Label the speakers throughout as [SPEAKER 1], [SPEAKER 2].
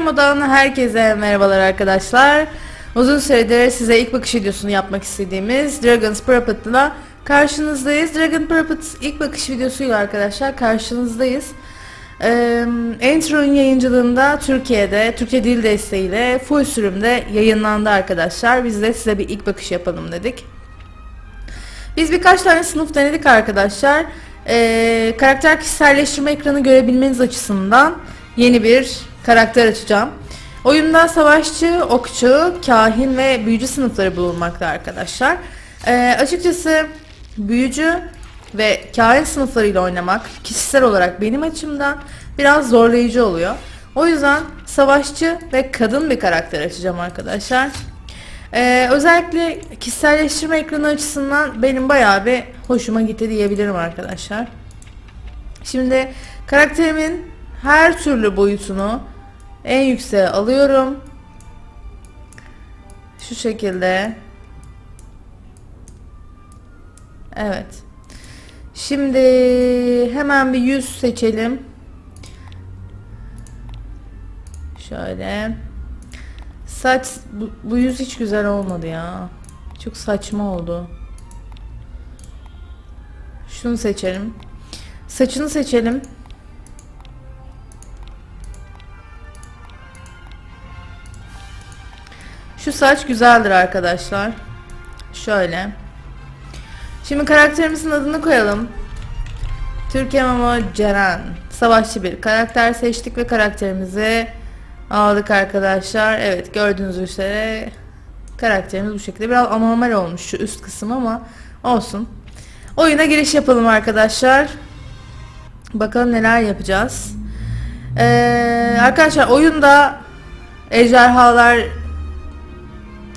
[SPEAKER 1] Demo'dan herkese merhabalar arkadaşlar. Uzun süredir size ilk bakış videosunu yapmak istediğimiz Dragon's Puppet'la karşınızdayız. Dragon Puppet ilk bakış videosuyla arkadaşlar karşınızdayız. Ee, Entro'nun yayıncılığında Türkiye'de, Türkçe dil desteğiyle full sürümde yayınlandı arkadaşlar. Biz de size bir ilk bakış yapalım dedik. Biz birkaç tane sınıf denedik arkadaşlar. Ee, karakter kişiselleştirme ekranı görebilmeniz açısından yeni bir karakter açacağım. Oyunda savaşçı, okçu, kahin ve büyücü sınıfları bulunmakta arkadaşlar. Ee, açıkçası büyücü ve kahin sınıflarıyla oynamak kişisel olarak benim açımdan biraz zorlayıcı oluyor. O yüzden savaşçı ve kadın bir karakter açacağım arkadaşlar. Ee, özellikle kişiselleştirme ekranı açısından benim bayağı bir hoşuma gitti diyebilirim arkadaşlar. Şimdi karakterimin her türlü boyutunu en yükseğe alıyorum. Şu şekilde. Evet. Şimdi hemen bir yüz seçelim. Şöyle. Saç bu, bu yüz hiç güzel olmadı ya. Çok saçma oldu. Şunu seçelim. Saçını seçelim. Şu saç güzeldir arkadaşlar. Şöyle. Şimdi karakterimizin adını koyalım. Türkiye Mamo Ceren. Savaşçı bir karakter seçtik ve karakterimizi aldık arkadaşlar. Evet gördüğünüz üzere karakterimiz bu şekilde. Biraz anormal olmuş şu üst kısım ama olsun. Oyuna giriş yapalım arkadaşlar. Bakalım neler yapacağız. Ee, arkadaşlar oyunda ejderhalar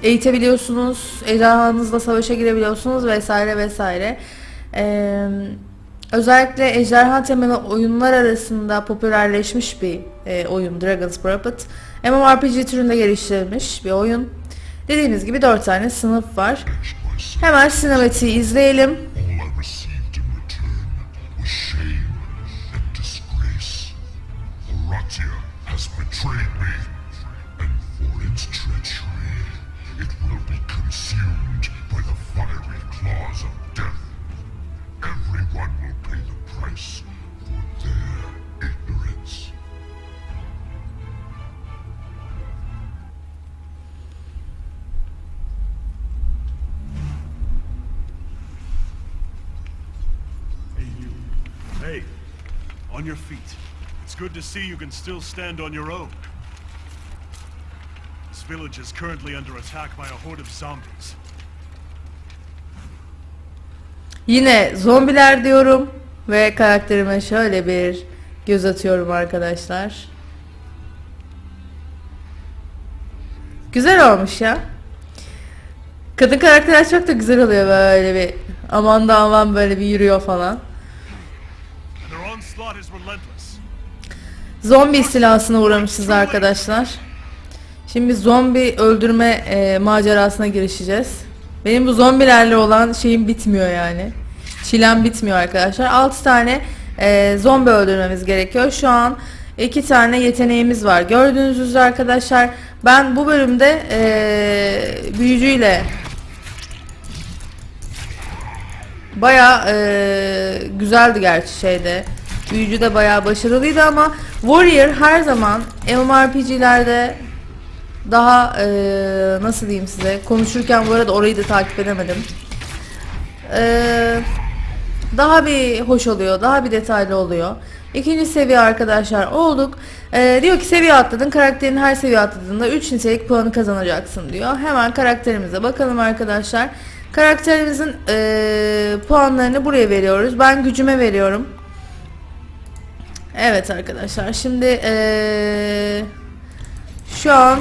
[SPEAKER 1] eğitebiliyorsunuz. Ejderhanızla savaşa girebiliyorsunuz vesaire vesaire. Ee, özellikle ejderha temalı oyunlar arasında popülerleşmiş bir e, oyun Dragon's Puppet. MMORPG türünde geliştirilmiş bir oyun. Dediğimiz gibi 4 tane sınıf var. Hemen sinematiği izleyelim.
[SPEAKER 2] Good to see you can still stand on your own. This village is currently under attack by a horde of zombies.
[SPEAKER 1] Yine zombiler diyorum ve karakterime şöyle bir göz atıyorum arkadaşlar. Güzel olmuş ya. Kadın karakter çok da güzel oluyor böyle bir aman da aman böyle bir yürüyor falan. Zombi istilasına uğramışız arkadaşlar. Şimdi zombi öldürme e, macerasına girişeceğiz. Benim bu zombilerle olan şeyim bitmiyor yani. Çilem bitmiyor arkadaşlar. 6 tane e, zombi öldürmemiz gerekiyor. Şu an 2 tane yeteneğimiz var. Gördüğünüz üzere arkadaşlar ben bu bölümde e, büyücüyle Baya güzeldi gerçi şeyde. Büyücü de baya başarılıydı ama Warrior her zaman MMORPG'lerde daha e, nasıl diyeyim size konuşurken bu arada orayı da takip edemedim. E, daha bir hoş oluyor, daha bir detaylı oluyor. İkinci seviye arkadaşlar olduk. E, diyor ki seviye atladın, karakterin her seviye atladığında 3 nitelik puanı kazanacaksın diyor. Hemen karakterimize bakalım arkadaşlar. Karakterimizin e, puanlarını buraya veriyoruz. Ben gücüme veriyorum. Evet arkadaşlar şimdi e, şu an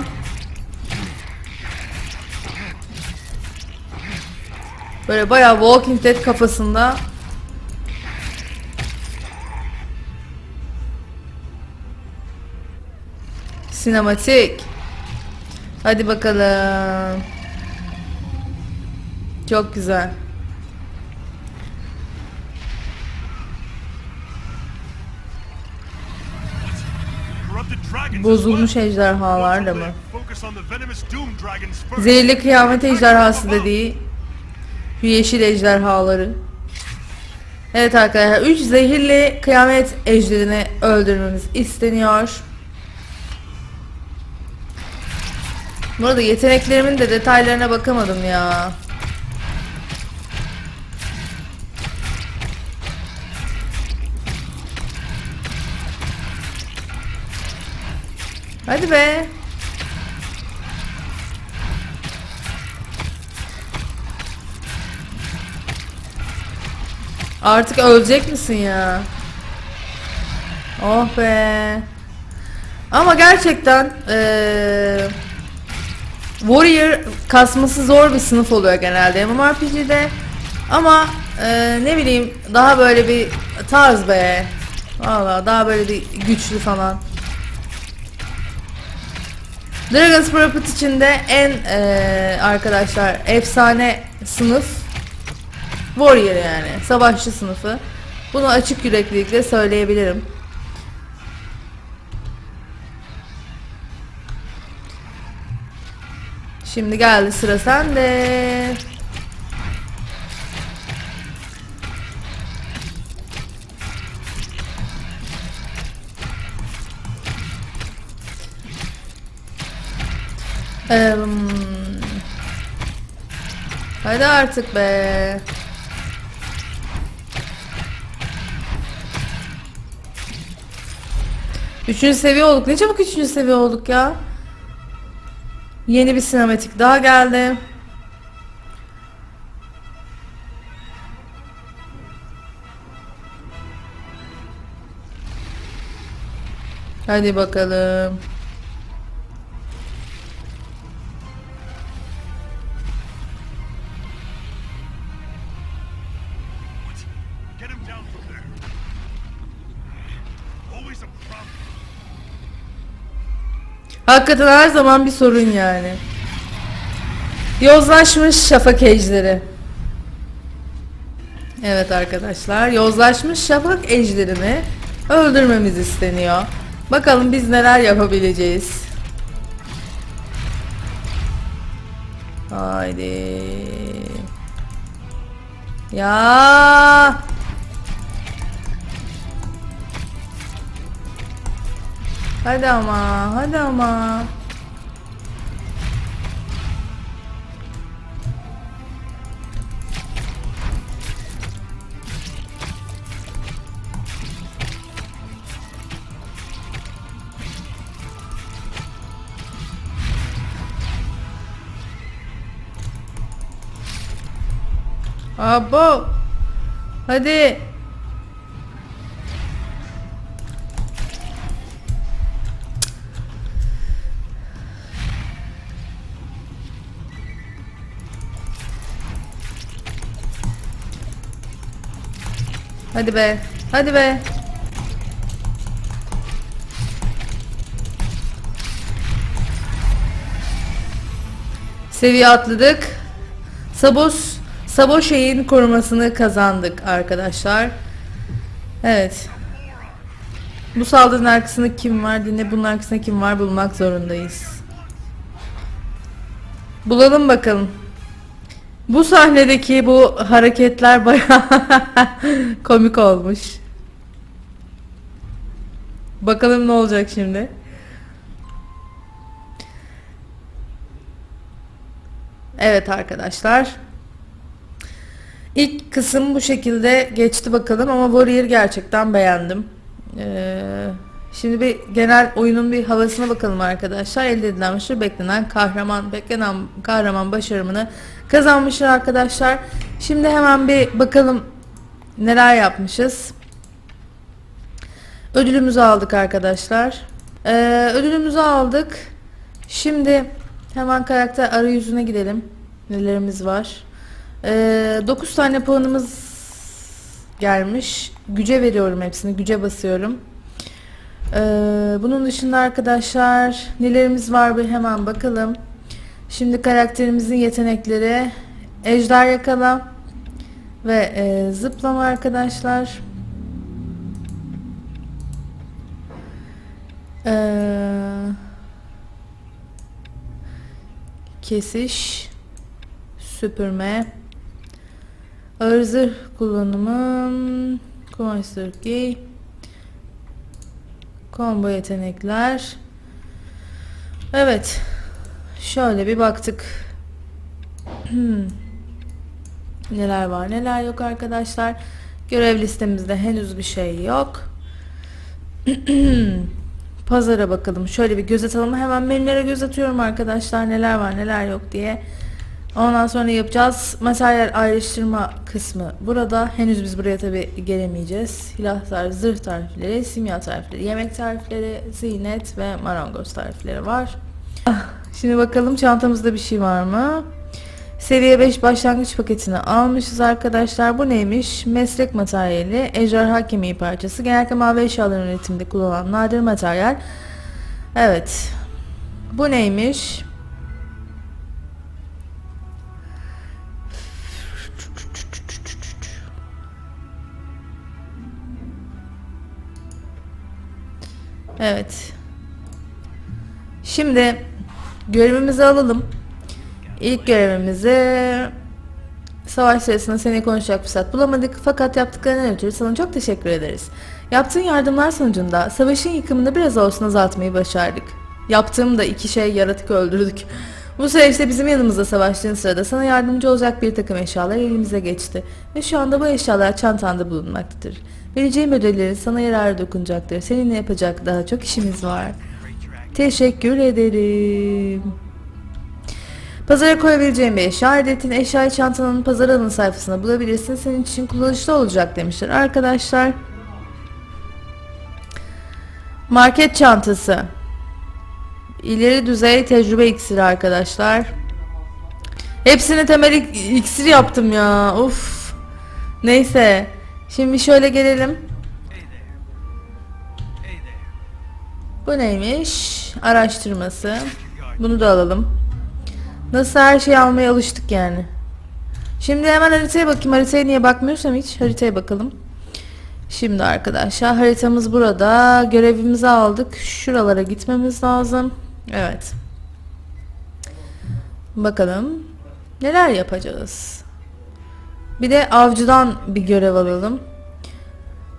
[SPEAKER 1] böyle bayağı Walking Dead kafasında sinematik. Hadi bakalım. Çok güzel Bozulmuş ejderhalar da mı? Zehirli kıyamet ejderhası dediği yeşil ejderhaları. Evet arkadaşlar 3 zehirli kıyamet ejderini öldürmemiz isteniyor. Bu arada yeteneklerimin de detaylarına bakamadım ya. Hadi be. Artık ölecek misin ya? Oh be. Ama gerçekten eee Warrior kasması zor bir sınıf oluyor genelde MMORPG'de. Ama eee, ne bileyim daha böyle bir tarz be. Valla daha böyle bir güçlü falan. Dragon's Prophet içinde en eee, arkadaşlar efsane sınıf Warrior yani. Savaşçı sınıfı. Bunu açık yüreklilikle söyleyebilirim. Şimdi geldi sıra sende. Em, hadi artık be. Üçüncü seviye olduk. Ne çabuk üçüncü seviye olduk ya. Yeni bir sinematik daha geldi. Hadi bakalım. Hakikaten her zaman bir sorun yani. Yozlaşmış şafak ejderi. Evet arkadaşlar, yozlaşmış şafak ejderini öldürmemiz isteniyor. Bakalım biz neler yapabileceğiz. Haydi. Ya. Hadi ama, hadi ama. Abo. Hadi. Hadi be. Hadi be. Seviye atladık. Sabos Saboşey'in korumasını kazandık arkadaşlar. Evet. Bu saldırının arkasında kim var? Dinle bunun arkasında kim var? Bulmak zorundayız. Bulalım bakalım. Bu sahnedeki bu hareketler bayağı komik olmuş. Bakalım ne olacak şimdi. Evet arkadaşlar. İlk kısım bu şekilde geçti bakalım ama Warrior gerçekten beğendim. Ee, şimdi bir genel oyunun bir havasına bakalım arkadaşlar. Elde edilen başarı beklenen kahraman, beklenen kahraman başarımını kazanmışlar arkadaşlar. Şimdi hemen bir bakalım neler yapmışız. Ödülümüzü aldık arkadaşlar. Ee, ödülümüzü aldık. Şimdi hemen karakter arayüzüne gidelim. Nelerimiz var. Ee, 9 tane puanımız gelmiş. Güce veriyorum hepsini. Güce basıyorum. Ee, bunun dışında arkadaşlar nelerimiz var bir hemen bakalım. Şimdi karakterimizin yetenekleri ejder yakala ve e, zıplama arkadaşlar. Ee, kesiş, süpürme, ağır zırh kullanımı, kumaş zırh giy, combo yetenekler. Evet. Şöyle bir baktık. Hmm. neler var neler yok arkadaşlar. Görev listemizde henüz bir şey yok. Pazara bakalım. Şöyle bir göz atalım. Hemen menülere göz atıyorum arkadaşlar. Neler var neler yok diye. Ondan sonra yapacağız. Materyal ayrıştırma kısmı burada. Henüz biz buraya tabi gelemeyeceğiz. Silahlar, zırh tarifleri, simya tarifleri, yemek tarifleri, ziynet ve marangoz tarifleri var. Şimdi bakalım çantamızda bir şey var mı? Seviye 5 başlangıç paketini almışız arkadaşlar. Bu neymiş? Meslek materyali, ejderha kemiği parçası. Genellikle mavi eşyaların üretiminde kullanılan nadir materyal. Evet. Bu neymiş? Evet. Şimdi görevimizi alalım. İlk görevimizi savaş sırasında seni konuşacak fırsat bulamadık fakat yaptıklarından ötürü sana çok teşekkür ederiz. Yaptığın yardımlar sonucunda savaşın yıkımını biraz olsun azaltmayı başardık. Yaptığım da iki şey yaratık öldürdük. Bu süreçte bizim yanımızda savaştığın sırada sana yardımcı olacak bir takım eşyalar elimize geçti. Ve şu anda bu eşyalar çantanda bulunmaktadır. Vereceğim ödüllerin sana yararı dokunacaktır. Seninle yapacak daha çok işimiz var. Teşekkür ederim. Pazara koyabileceğim bir eşya adetin eşyayı çantanın pazar alanı sayfasında bulabilirsin. Senin için kullanışlı olacak demişler arkadaşlar. Market çantası. İleri düzey tecrübe iksiri arkadaşlar. Hepsini temel ik- iksir yaptım ya. Uf. Neyse. Şimdi şöyle gelelim. Bu neymiş? Araştırması. Bunu da alalım. Nasıl her şeyi almaya alıştık yani. Şimdi hemen haritaya bakayım. Haritaya niye bakmıyorsam hiç. Haritaya bakalım. Şimdi arkadaşlar haritamız burada. Görevimizi aldık. Şuralara gitmemiz lazım. Evet. Bakalım. Neler yapacağız? Bir de avcıdan bir görev alalım.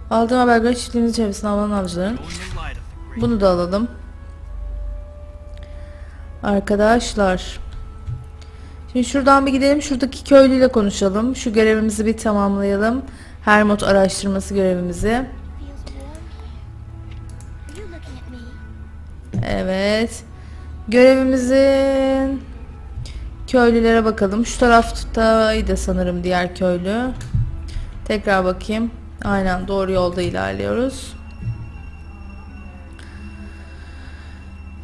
[SPEAKER 1] Aldığım haber göre çiftliğimiz çevresinde avlanan avcıların. Bunu da alalım. Arkadaşlar. Şimdi şuradan bir gidelim. Şuradaki köylüyle konuşalım. Şu görevimizi bir tamamlayalım. Hermot araştırması görevimizi. Evet. Görevimizin köylülere bakalım. Şu taraftaydı sanırım diğer köylü. Tekrar bakayım. Aynen doğru yolda ilerliyoruz.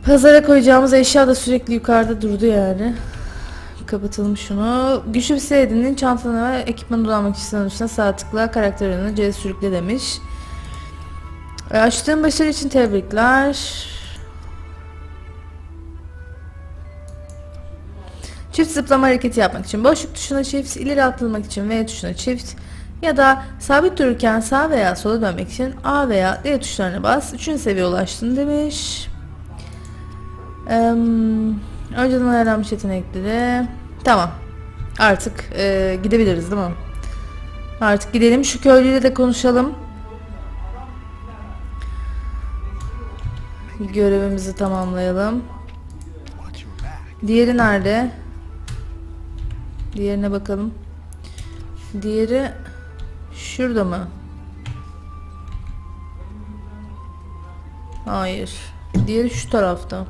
[SPEAKER 1] Pazara koyacağımız eşya da sürekli yukarıda durdu yani. Kapatalım şunu. Güçlü bir seyredinin çantana ve ekipmanı dolanmak için dışında sağ tıkla karakter önüne C sürükle demiş. E, Açtığın başarı için tebrikler. Çift zıplama hareketi yapmak için boşluk tuşuna çift, ileri atlamak için V tuşuna çift ya da sabit dururken sağ veya sola dönmek için A veya D tuşlarına bas. Üçüncü seviye ulaştın demiş. Eee, önceden ayarlanmış yetenekleri. Tamam. Artık eee, gidebiliriz değil mi? Artık gidelim. Şu köylüyle de konuşalım. Görevimizi tamamlayalım. Diğeri nerede? Diğerine bakalım. Diğeri şurada mı? Hayır. Diğeri şu tarafta.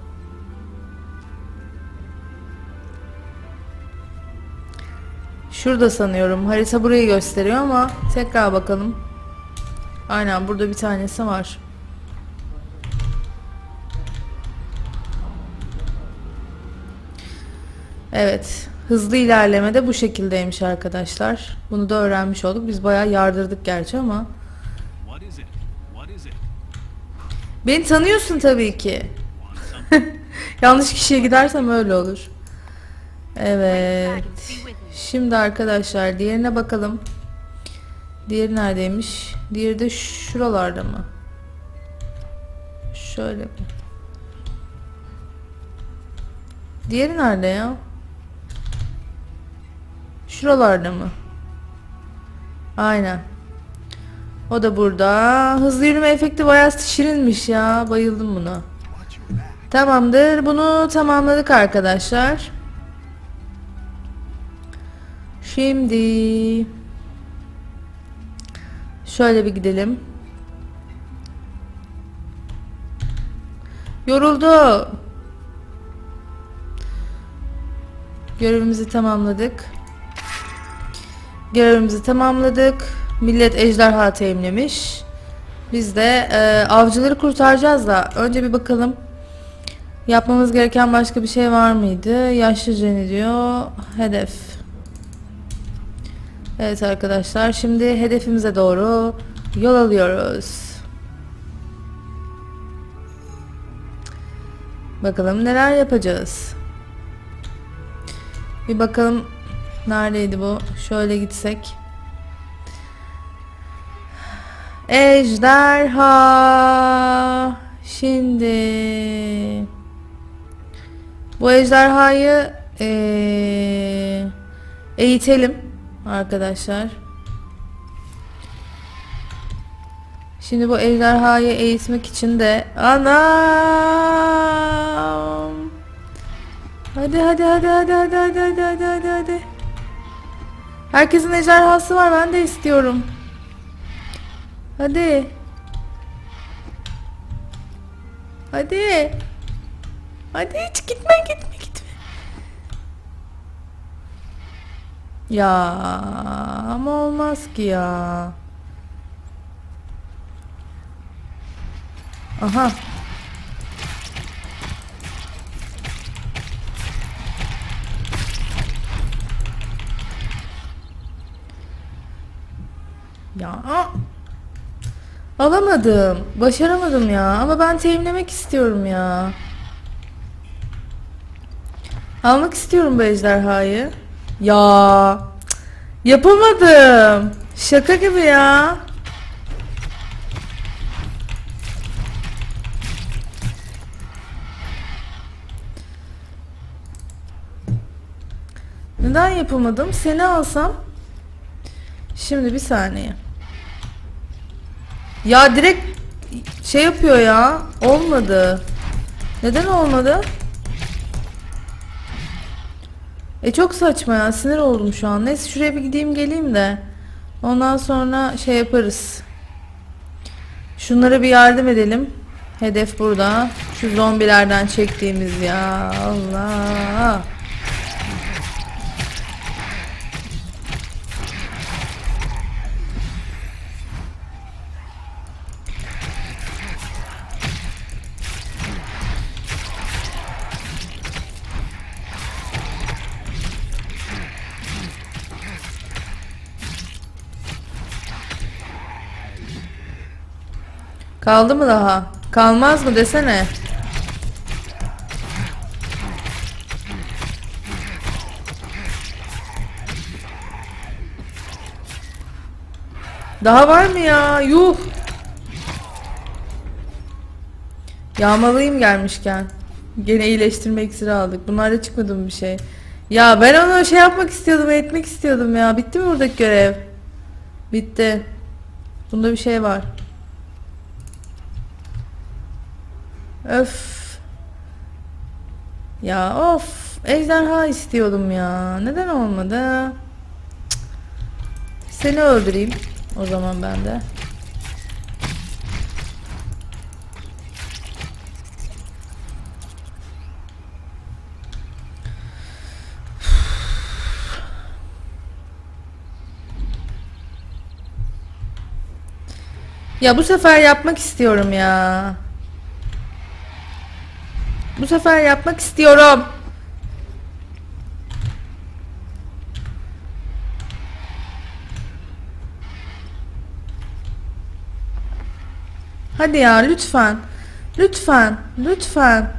[SPEAKER 1] Şurada sanıyorum. Harita burayı gösteriyor ama tekrar bakalım. Aynen burada bir tanesi var. Evet. Hızlı ilerleme de bu şekildeymiş arkadaşlar. Bunu da öğrenmiş olduk. Biz bayağı yardırdık gerçi ama. Beni tanıyorsun tabii ki. Yanlış kişiye gidersem öyle olur. Evet. Şimdi arkadaşlar diğerine bakalım. Diğeri neredeymiş? Diğeri de şuralarda mı? Şöyle. Diğeri nerede ya? Şuralarda mı? Aynen. O da burada. Hızlı yürüme efekti bayağı şirinmiş ya. Bayıldım buna. Tamamdır. Bunu tamamladık arkadaşlar. Şimdi şöyle bir gidelim. Yoruldu. Görevimizi tamamladık. Görevimizi tamamladık. Millet ejderha teminlemiş. Biz de e, avcıları kurtaracağız da önce bir bakalım. Yapmamız gereken başka bir şey var mıydı? Yaşlıca ne diyor? Hedef. Evet arkadaşlar şimdi hedefimize doğru yol alıyoruz. Bakalım neler yapacağız. Bir bakalım neredeydi bu? Şöyle gitsek. Ejderha. Şimdi bu ejderhayı eee, eğitelim arkadaşlar. Şimdi bu ejderhayı eğitmek için de anam. Hadi hadi hadi hadi hadi hadi hadi hadi hadi hadi. Herkesin ejderhası var ben de istiyorum. Hadi. Hadi. Hadi hiç gitme gitme gitme. Ya ama olmaz ki ya. Aha. Ya. Alamadım. Başaramadım ya. Ama ben teminlemek istiyorum ya. Almak istiyorum bu ejderhayı. Ya. Yapamadım. Şaka gibi ya. Neden yapamadım? Seni alsam. Şimdi bir saniye. Ya direkt şey yapıyor ya. Olmadı. Neden olmadı? E çok saçma ya. Sinir oldum şu an. Neyse şuraya bir gideyim geleyim de. Ondan sonra şey yaparız. Şunlara bir yardım edelim. Hedef burada. Şu zombilerden çektiğimiz ya. Allah. Kaldı mı daha? Kalmaz mı desene. Daha var mı ya? Yuh. Yağmalıyım gelmişken. Gene iyileştirme iksiri aldık. Bunlarda çıkmadı mı bir şey? Ya ben onu şey yapmak istiyordum, etmek istiyordum ya. Bitti mi buradaki görev? Bitti. Bunda bir şey var. Öf. Ya of. Ejderha istiyordum ya. Neden olmadı? Cık. Seni öldüreyim. O zaman ben de. Ya bu sefer yapmak istiyorum ya. Bu sefer yapmak istiyorum. Hadi ya lütfen. Lütfen. Lütfen.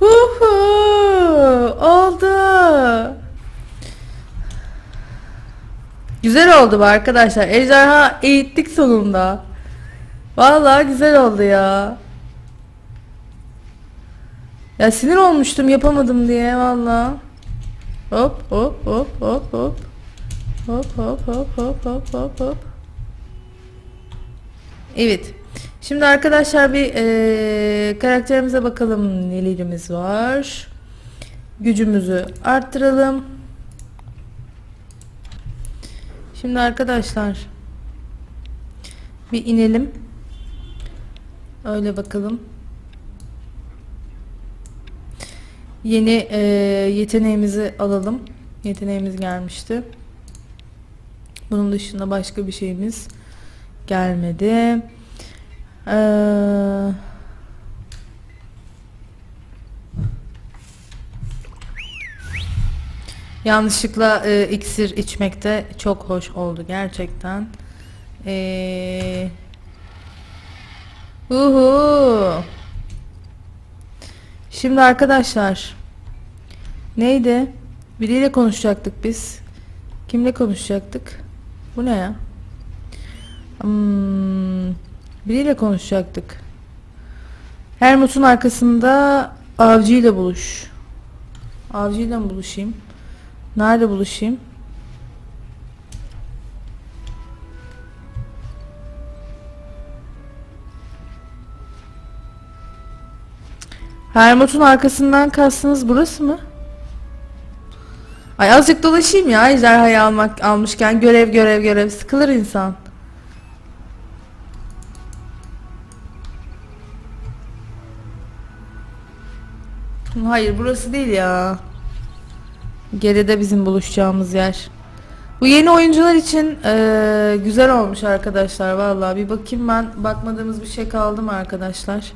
[SPEAKER 1] Huhu, oldu. Güzel oldu bu arkadaşlar. Ejderha eğittik sonunda. Vallahi güzel oldu ya. Ya sinir olmuştum yapamadım diye valla. Hop hop hop hop hop. Hop hop hop hop hop hop hop. Evet. Şimdi arkadaşlar bir eee, karakterimize bakalım nelerimiz var. Gücümüzü arttıralım. Şimdi arkadaşlar bir inelim. Öyle bakalım. Yeni eee, yeteneğimizi alalım. Yeteneğimiz gelmişti. Bunun dışında başka bir şeyimiz gelmedi. Eee Yanlışlıkla e, iksir içmek de çok hoş oldu gerçekten. Eee Uhu. Şimdi arkadaşlar neydi? Biriyle konuşacaktık biz. Kimle konuşacaktık? Bu ne ya? Hmm, biriyle konuşacaktık. Hermos'un arkasında avcıyla buluş. Avcıyla mı buluşayım? Nerede buluşayım? Hermos'un arkasından kastınız burası mı? Ay azıcık dolaşayım ya ejderhayı almak almışken görev görev görev sıkılır insan. Hayır burası değil ya. Geride bizim buluşacağımız yer. Bu yeni oyuncular için eee, güzel olmuş arkadaşlar vallahi bir bakayım ben bakmadığımız bir şey kaldı mı arkadaşlar?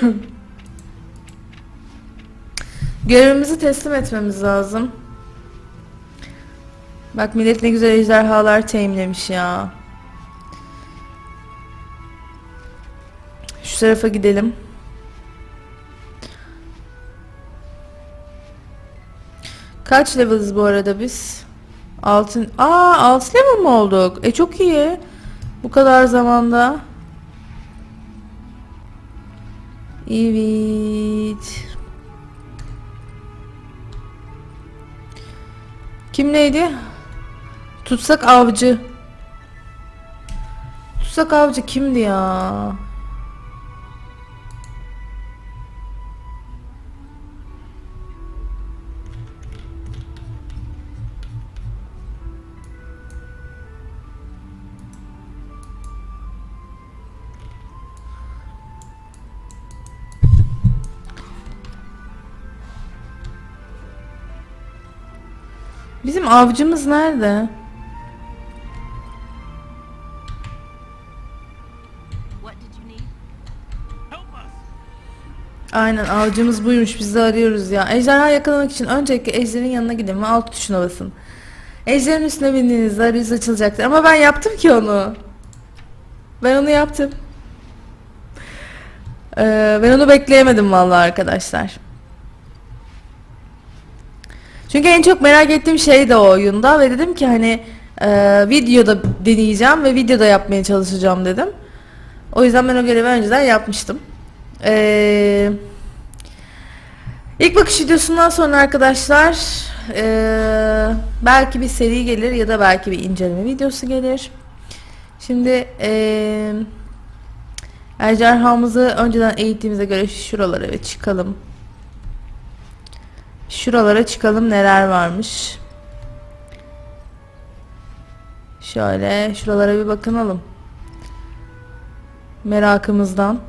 [SPEAKER 1] Görevimizi teslim etmemiz lazım. Bak millet ne güzel ejderhalar teyimlemiş ya. Şu tarafa gidelim. Kaç leveliz bu arada biz? Altın. Aa, 6 level mi olduk? E çok iyi. Bu kadar zamanda. Evet. Kim neydi? Tutsak avcı. Tutsak avcı kimdi ya? Bizim avcımız nerede?
[SPEAKER 3] What did you need?
[SPEAKER 2] Help us!
[SPEAKER 1] Aynen avcımız buymuş biz de arıyoruz ya. Ejderha yakalamak için öncelikle ejderin yanına gidin ve alt tuşuna basın. Ejderin üstüne bindiğinizde arayüz açılacaktır. Ama ben yaptım ki onu. Ben onu yaptım. Ee, ben onu bekleyemedim vallahi arkadaşlar. Çünkü en çok merak ettiğim şey de o oyunda ve dedim ki hani e, videoda deneyeceğim ve videoda yapmaya çalışacağım dedim. O yüzden ben o görevi önceden yapmıştım. Ee, ilk bakış videosundan sonra arkadaşlar ee, belki bir seri gelir ya da belki bir inceleme videosu gelir. Şimdi ee, ejderhamızı önceden eğittiğimize göre şuralara bir çıkalım. Şuralara çıkalım neler varmış. Şöyle şuralara bir bakınalım. Merakımızdan.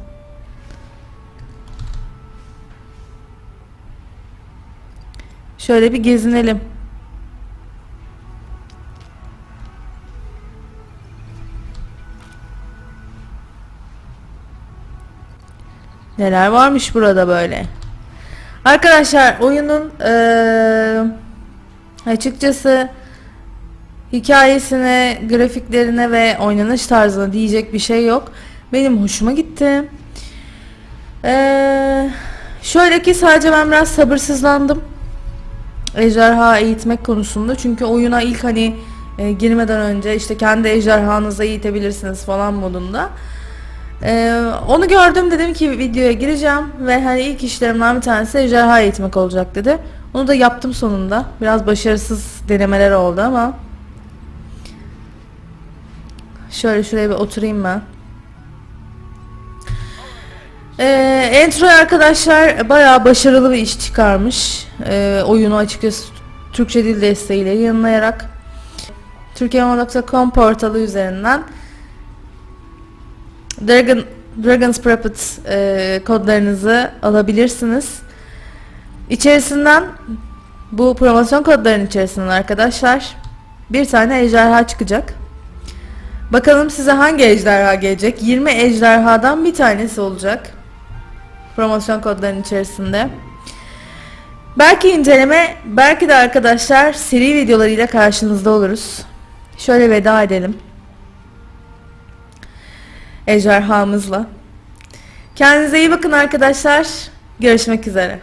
[SPEAKER 1] Şöyle bir gezinelim. Neler varmış burada böyle. Arkadaşlar oyunun eee, açıkçası hikayesine, grafiklerine ve oynanış tarzına diyecek bir şey yok. Benim hoşuma gitti. Eee, şöyle ki sadece ben biraz sabırsızlandım. Ejderha eğitmek konusunda. Çünkü oyuna ilk hani e, girmeden önce işte kendi ejderhanızı eğitebilirsiniz falan modunda. Ee, onu gördüm dedim ki videoya gireceğim ve hani ilk işlerimden bir tanesi ejderha eğitmek olacak dedi. Onu da yaptım sonunda. Biraz başarısız denemeler oldu ama. Şöyle şuraya bir oturayım ben. Ee, Entro arkadaşlar bayağı başarılı bir iş çıkarmış. Ee, oyunu açıkçası Türkçe dil desteğiyle yayınlayarak Türkiye.com portalı üzerinden Dragon Dragon's Puppet e, kodlarınızı alabilirsiniz. İçerisinden bu promosyon kodlarının içerisinden arkadaşlar bir tane ejderha çıkacak. Bakalım size hangi ejderha gelecek? 20 ejderhadan bir tanesi olacak. Promosyon kodlarının içerisinde. Belki inceleme, belki de arkadaşlar seri videolarıyla karşınızda oluruz. Şöyle veda edelim. Ejderhamızla. Kendinize iyi bakın arkadaşlar. Görüşmek üzere.